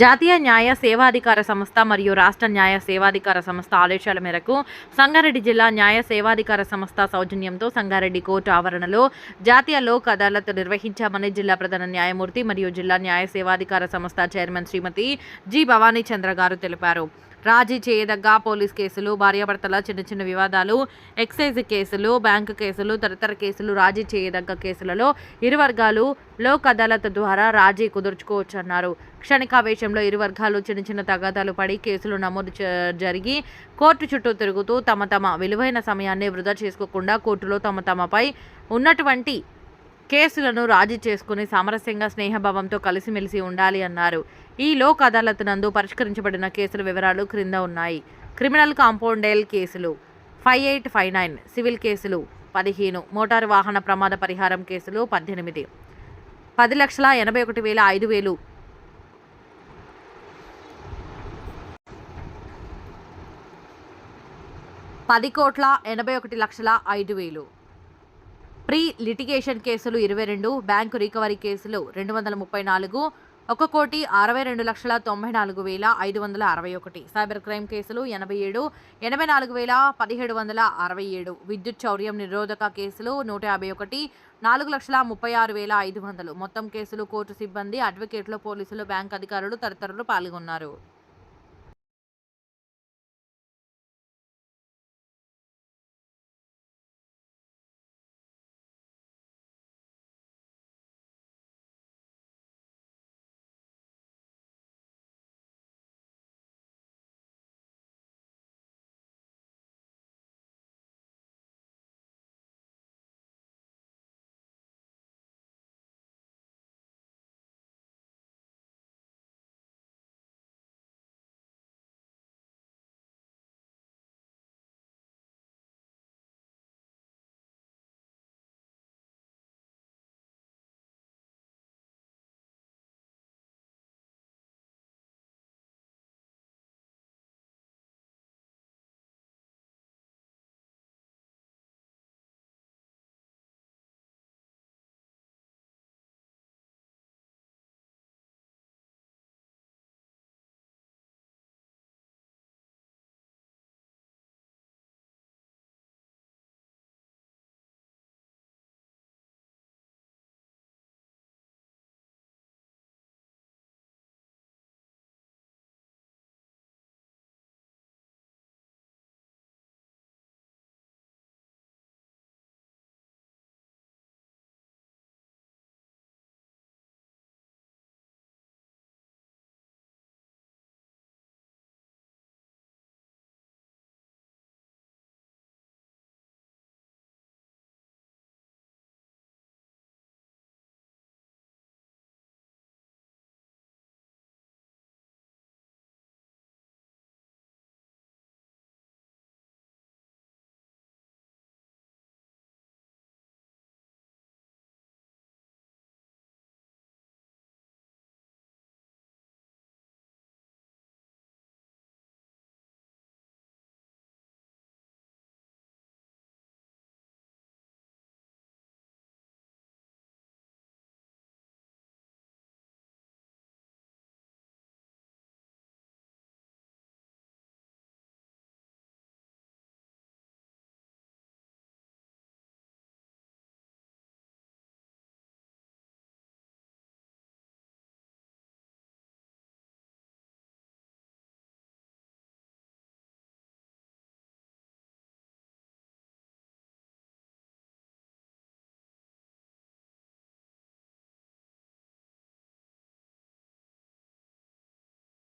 జాతీయ న్యాయ సేవాధికార సంస్థ మరియు రాష్ట్ర న్యాయ సేవాధికార సంస్థ ఆదేశాల మేరకు సంగారెడ్డి జిల్లా న్యాయ సేవాధికార సంస్థ సౌజన్యంతో సంగారెడ్డి కోర్టు ఆవరణలో జాతీయ లోక్ అదాలత్ నిర్వహించామని జిల్లా ప్రధాన న్యాయమూర్తి మరియు జిల్లా న్యాయ సేవాధికార సంస్థ చైర్మన్ శ్రీమతి జి భవానీ చంద్ర గారు తెలిపారు. రాజీ చేయదగ్గ పోలీస్ కేసులు భార్యాభర్తల చిన్న చిన్న వివాదాలు ఎక్సైజ్ కేసులు బ్యాంకు కేసులు తదితర కేసులు రాజీ చేయదగ్గ కేసులలో ఇరు వర్గాలు లోక్ అదాలత్ ద్వారా రాజీ కుదుర్చుకోవచ్చన్నారు. క్షణికావేశంలో ఇరు వర్గాలు చిన్న చిన్న తగాదాలు పడి కేసులు నమోదు జరిగి కోర్టు చుట్టూ తిరుగుతూ తమ తమ విలువైన సమయాన్ని వృధా చేసుకోకుండా కోర్టులో తమ తమపై ఉన్నటువంటి కేసులను రాజీ చేసుకుని సామరస్యంగా స్నేహభావంతో కలిసిమెలిసి ఉండాలి అన్నారు. ఈ లోక్ అదాలత్ నందు పరిష్కరించబడిన కేసుల వివరాలు క్రింద ఉన్నాయి. క్రిమినల్ కాంపౌండేల్ కేసులు five eight five nine civil కేసులు పదిహేను మోటారు వాహన ప్రమాద పరిహారం కేసులు పద్దెనిమిది. పది లక్షల ఎనభై ఒకటి వేల ఐదు వేలు. పది కోట్ల ఎనభై ఒకటి లక్షల ఐదు వేలు. ప్రీ లిటిగేషన్ కేసులు ఇరవై రెండు బ్యాంకు రికవరీ కేసులు రెండు వందల ముప్పై నాలుగు ఒక కోటి అరవై రెండు లక్షల తొంభై నాలుగు వేల ఐదు వందల అరవై ఒకటి. సైబర్ క్రైమ్ కేసులు ఎనభై ఏడు ఎనభై నాలుగు వేల పదిహేడు వందల అరవై ఏడు. విద్యుత్ చౌర్యం నిరోధక కేసులు నూట యాభై ఒకటి నాలుగు లక్షల ముప్పై ఆరు వేల ఐదు వందలు. మొత్తం కేసులు కోర్టు సిబ్బంది అడ్వకేట్లు పోలీసులు బ్యాంక్ అధికారులు తదితరులు పాల్గొన్నారు.